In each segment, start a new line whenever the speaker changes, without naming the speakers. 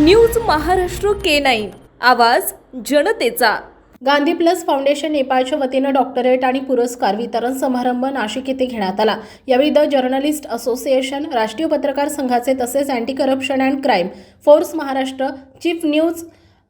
News Maharashtra K nine. आवाज जनतेचा.
Gandhi plus foundation नेपाळच्या वतीनं डॉक्टरेट आणि पुरस्कार वितरण समारंभ नाशिक येथे घेण्यात आला. यावेळी द जर्नलिस्ट असोसिएशन राष्ट्रीय पत्रकार संघाचे तसेच anti corruption and crime force Maharashtra chief news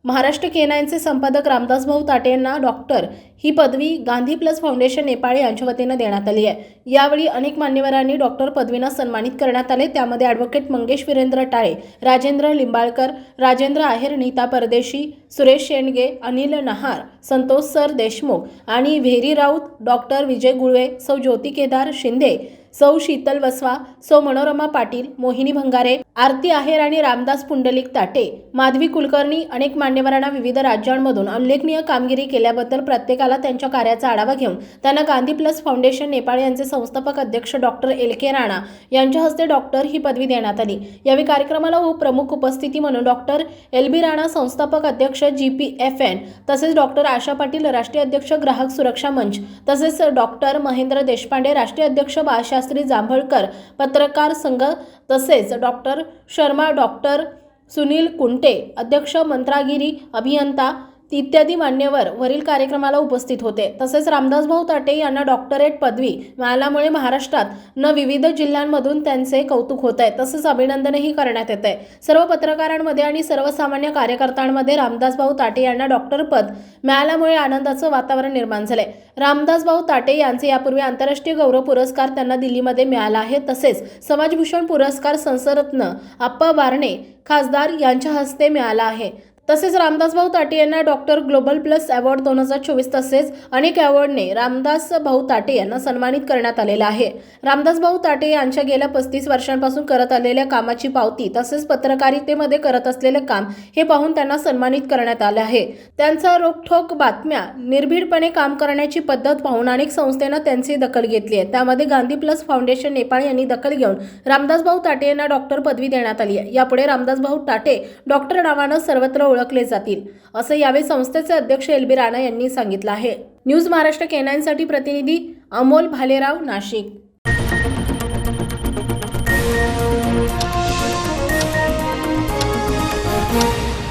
Maharashtra केनायनचे संपादक रामदास भाऊ ताटे यांना डॉक्टर ही पदवी गांधी प्लस फाउंडेशन नेपाळ यांच्या वतीनं देण्यात आली आहे. यावेळी अनेक मान्यवरांनी डॉक्टर पदवीनं सन्मानित करण्यात आले. त्यामध्ये ॲडव्होकेट मंगेश वीरेंद्र टाळे राजेंद्र लिंबाळकर राजेंद्र आहेर नीता परदेशी सुरेश शेंडगे अनिल नहार संतोष सर देशमुख आणि व्हेरी राऊत डॉक्टर विजय गुळवे सौ ज्योती केदार शिंदे सौ शीतल वसवा सौ मनोरमा पाटील मोहिनी भंगारे आरती आहेर आणि रामदास पुंडलिक ताटे माधवी कुलकर्णी अनेक मान्यवरांना विविध राज्यांमधून उल्लेखनीय कामगिरी केल्याबद्दल प्रत्येकाला त्यांच्या कार्याचा आढावा घेऊन त्यांना गांधी प्लस फाउंडेशन नेपाळ यांचे संस्थापक अध्यक्ष डॉक्टर एल के राणा यांच्या हस्ते डॉक्टर ही पदवी देण्यात आली. यावेळी कार्यक्रमाला हो प्रमुख उपस्थिती म्हणून डॉक्टर एल बी राणा संस्थापक अध्यक्ष जी पी एफ एन तसेच डॉक्टर आशा पाटील राष्ट्रीय अध्यक्ष ग्राहक सुरक्षा मंच तसेच डॉक्टर महेंद्र देशपांडे राष्ट्रीय अध्यक्ष शास्त्री जांभळकर पत्रकार संघ तसेच डॉक्टर शर्मा डॉक्टर सुनील कुंटे अध्यक्ष मंत्रागिरी अभियंता इत्यादी मान्यवर वरील कार्यक्रमाला उपस्थित होते. तसेच रामदास भाऊ ताटे यांना डॉक्टरेट पदवी मिळाल्यामुळे महाराष्ट्रात न विविध जिल्ह्यांमधून त्यांचे कौतुक होत आहे. तसेच अभिनंदनही करण्यात येत आहे. सर्व पत्रकारांमध्ये आणि सर्वसामान्य कार्यकर्त्यांमध्ये रामदास भाऊ ताटे यांना डॉक्टर पद मिळाल्यामुळे आनंदाचं वातावरण निर्माण झाले. रामदास भाऊ ताटे यांचे यापूर्वी आंतरराष्ट्रीय गौरव पुरस्कार त्यांना दिल्लीमध्ये मिळाला आहे. तसेच समाजभूषण पुरस्कार संसरत्न आप्पा बारणे खासदार यांच्या हस्ते मिळाला आहे. तसेच रामदास भाऊ ताटे यांना डॉक्टर ग्लोबल प्लस अवॉर्ड दोन हजार चोवीस तसेच अनेक अवॉर्डने रामदास भाऊ ताटे यांना सन्मानित करण्यात आलेलं आहे. रामदास भाऊ ताटे यांच्या गेल्या पस्तीस वर्षांपासून करत आलेल्या कामाची पावती तसेच पत्रकारितेमध्ये करत असलेले काम हे पाहून त्यांना सन्मानित करण्यात आले आहे. त्यांचा रोखठोक बातम्या निर्भीडपणे काम करण्याची पद्धत पाहून अनेक संस्थेनं त्यांची दखल घेतली आहे. त्यामध्ये गांधी प्लस फाउंडेशन नेपाळ यांनी दखल घेऊन रामदास भाऊ ताटे यांना डॉक्टर पदवी देण्यात आली आहे. यापुढे रामदास भाऊ ताटे डॉक्टर नावानं सर्वत्र ओळखले जातील असं यावेळी संस्थेचे अध्यक्ष एल बी राणा यांनी सांगितलं आहे. न्यूज महाराष्ट्र केनाईनसाठी प्रतिनिधी अमोल भालेराव नाशिक.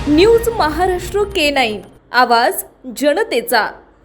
न्यूज महाराष्ट्र केनाईन आवाज जनतेचा.